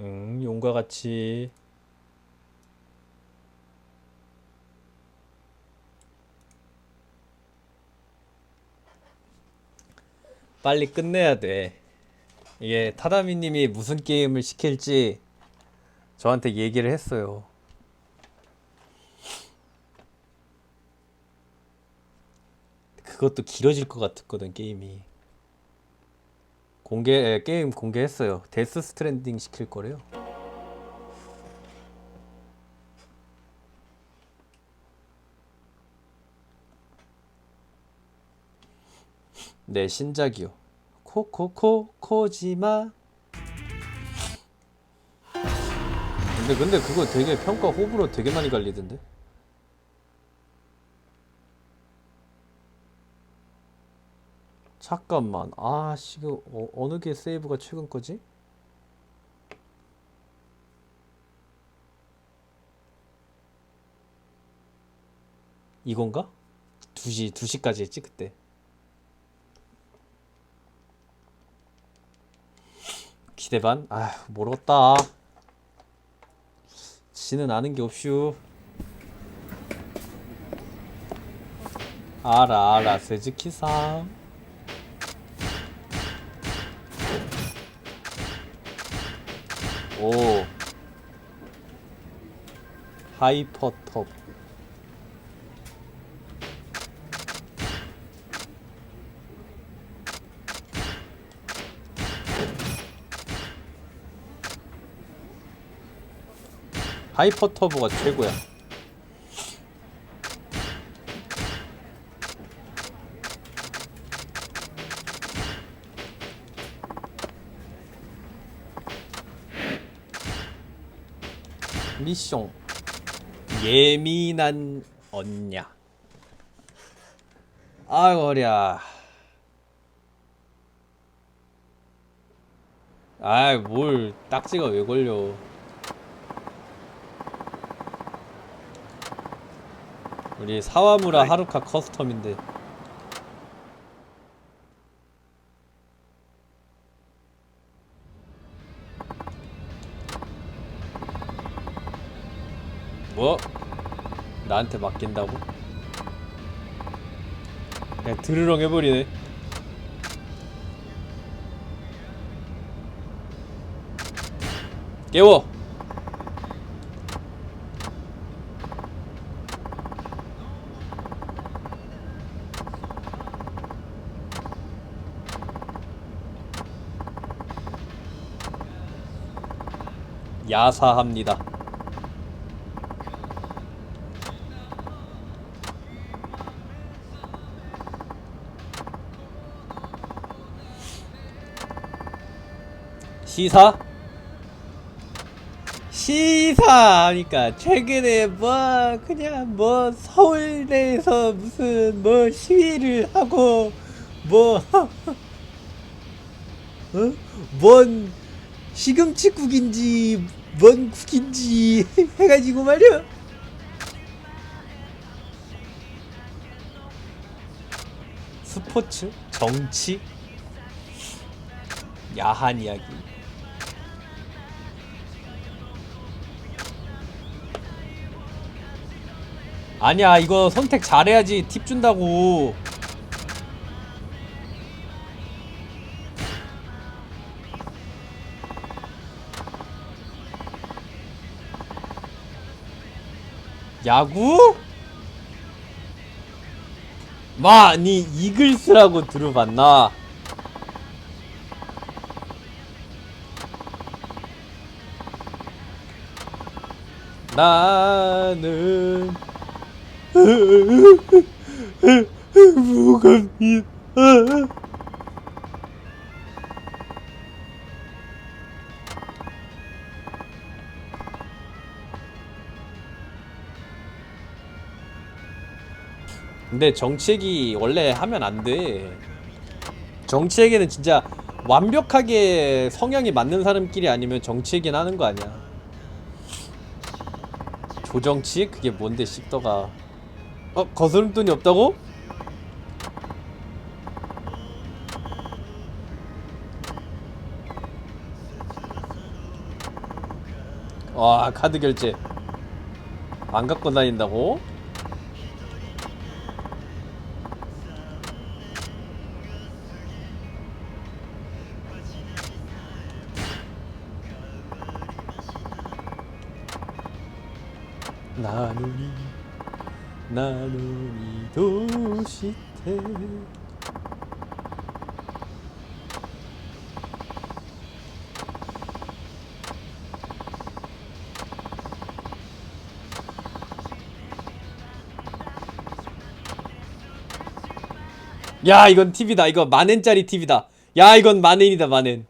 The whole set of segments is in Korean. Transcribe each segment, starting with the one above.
응, 용과 같이 빨리 끝내야 돼. 이게 타다미님이 무슨 게임을 시킬지 저한테 얘기를 했어요. 그것도 길어질 것 같았거든 게임이. 공개 에, 게임 공개했어요. 데스 스트랜딩 시킬 거래요. 네 신작이요. 코코코 코지마. 근데 근데 그거 되게 평가 호불호 되게 많이 갈리던데. 잠깐만. 아, 씨, 그 어, 어느 게 세이브가 최근 거지? 이건가? 2시, 2시까지 했지, 그때. 기대 반? 아휴, 모르겠다. 지는 아는 게 없슈. 알아, 알아, 스즈키상. 하이퍼톱. 하이퍼터보가 최고야. 미숑 예민한 언냐. 아이고 허리야. 아이 뭘 딱지가 왜 걸려. 우리 사와무라 하루카 커스텀인데. 뭐? 나한테 맡긴다고? 그냥 드르렁 해버리네 깨워! 야사합니다 시사? 시사 하니까 최근에 뭐 그냥 뭐 서울대에서 무슨 뭐 시위를 하고 뭐 어? 뭔 시금치 국인지 뭔 국인지 해가지고 말이야 스포츠 정치 야한 이야기 아니야 이거 선택 잘해야지 팁 준다고 야구? 마, 니 이글스라고 들어봤나? 나는 무겁니다. 근데 정치얘기 원래 하면 안 돼. 정치얘기는 진짜 완벽하게 성향이 맞는 사람끼리 아니면 정치얘기는 하는 거 아니야. 조정치? 그게 뭔데 씹더가. 어? 거스름돈이 없다고? 와 카드 결제 안 갖고 다닌다고? 나누니 나누니 도시태. 야 이건 TV다. 이거 만엔짜리 TV다. 야 이건 만엔이다 만엔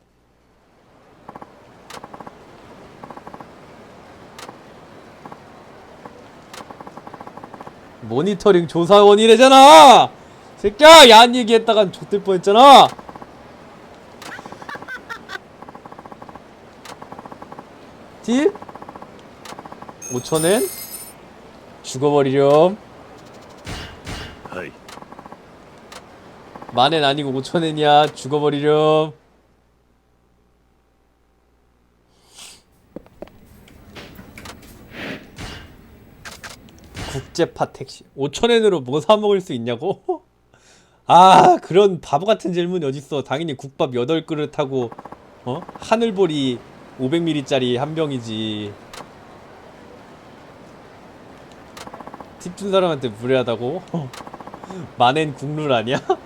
모니터링 조사원이래잖아 새끼야 야한 얘기 했다간 좆될 뻔했잖아 딜? 5천엔? 죽어버리렴。 만엔 아니고 5천엔이야 죽어버리렴 국제파 택시 5천엔으로 뭐 사 먹을 수 있냐고? 아 그런 바보 같은 질문이 어딨어 당연히 국밥 8그릇하고 어? 하늘보리 500ml짜리 한 병이지 팁 준 사람한테 무례하다고? 만엔 국룰 아니야?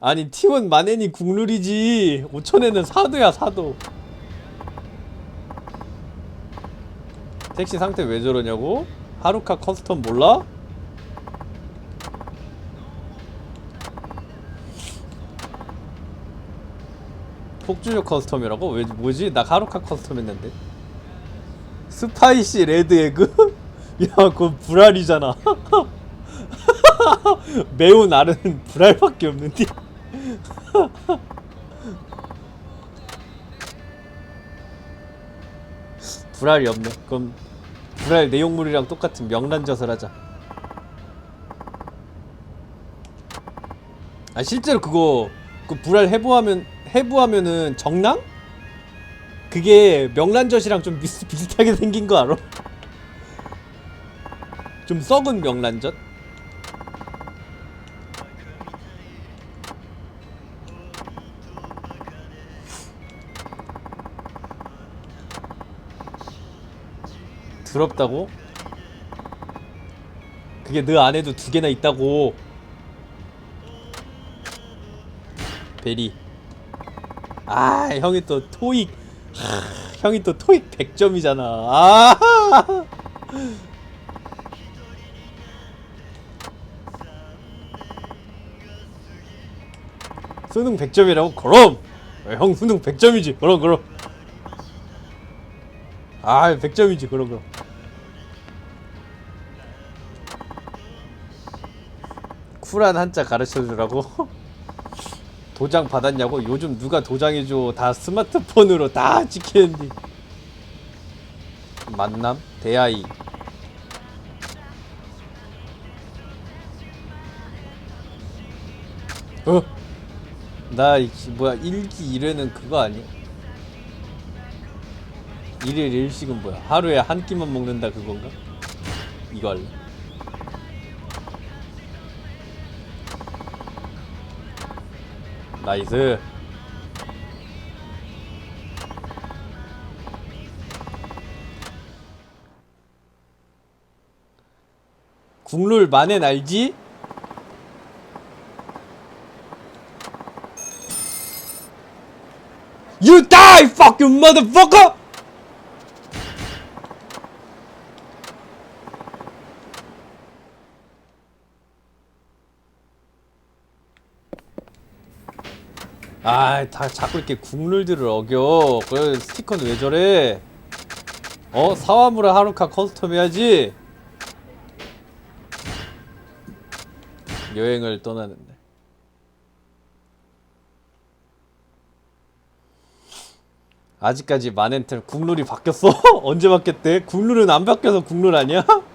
아니 T1 만엔이 국룰이지 5천엔은 사도야 사도 택시 상태 왜 저러냐고? 하루카 커스텀 몰라? 폭주력 커스텀이라고? 왜 뭐지? 나 하루카 커스텀 했는데 스파이시 레드 에그? 야 그건 불알이잖아 매우 나른 불알밖에 없는데 불알이 없네 그럼 불알 내용물이랑 똑같은 명란젓을 하자 아 실제로 그거 그 불알 해부하면 해부하면은 정랑? 그게 명란젓이랑 좀 비슷, 비슷하게 생긴 거 알아? 좀 썩은 명란젓? 더럽다고? 그게 너 안에도 두 개나 있다고. 베리. 아 형이 또 토익. 하, 형이 또 토익 100점이잖아. 아. 수능 100점이라고? 그럼. 어, 형 수능 100점이지. 그럼 그럼. 아 100점이지. 그럼 그럼 쿨한 한자 가르쳐주라고? 도장 받았냐고? 요즘 누가 도장해줘 다 스마트폰으로 다 찍히는데 만남? 대하이 어? 나 이- 뭐야 일기 1회는 그거 아니야? 일일 일식은 뭐야? 하루에 한 끼만 먹는다 그건가? 할래? 나이스 국룰 만엔 알지? You die, fucking motherfucker! 아, 다 자꾸 이렇게 국룰들을 어겨. 그 스티커는 왜 저래? 어, 사와무라 하루카 커스텀 해야지. 여행을 떠나는데. 아직까지 마넨텔 국룰이 바뀌었어? 언제 바뀌었대? 국룰은 안 바뀌어서 국룰 아니야?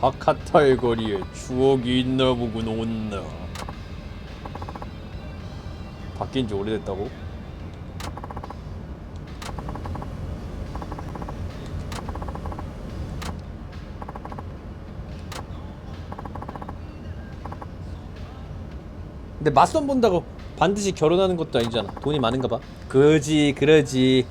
하카타의 거리에 추억이 있나 보군 온나. 바뀐 지 오래됐다고? 근데 맞선 본다고 반드시 결혼하는 것도 아니잖아. 돈이 많은가 봐. 그지 그러지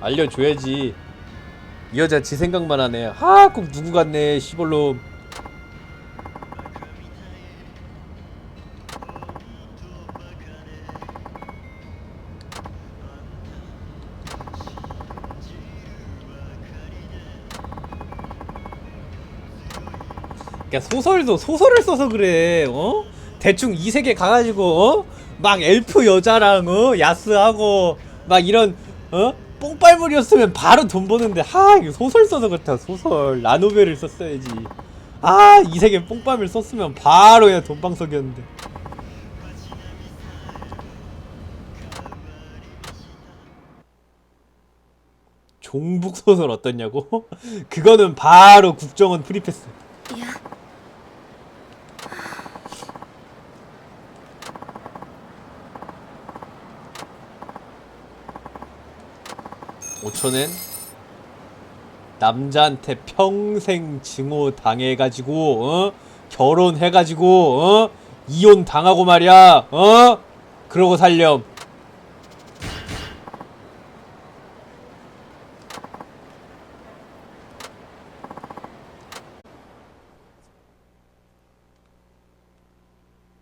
알려줘야지. 이 여자 지 생각만 하네. 하꼭 누구 같네 시벌로 그러니까 소설도 소설을 써서 그래 어? 대충 이 세계 가가지고 어? 막 엘프 여자랑 어? 야스하고 막 이런 어 뽕빨물이었으면 바로 돈 버는데 하 이거 소설 써서 그렇다 소설. 라노벨을 썼어야지. 아 이 세계 뽕빨물 썼으면 바로 그냥 돈방석이었는데. 종북 소설 어떻냐고? 그거는 바로 국정원 프리패스 5천엔 남자한테 평생 증오 당해가지고 어? 결혼해가지고 어? 이혼 당하고 말이야 어? 그러고 살렴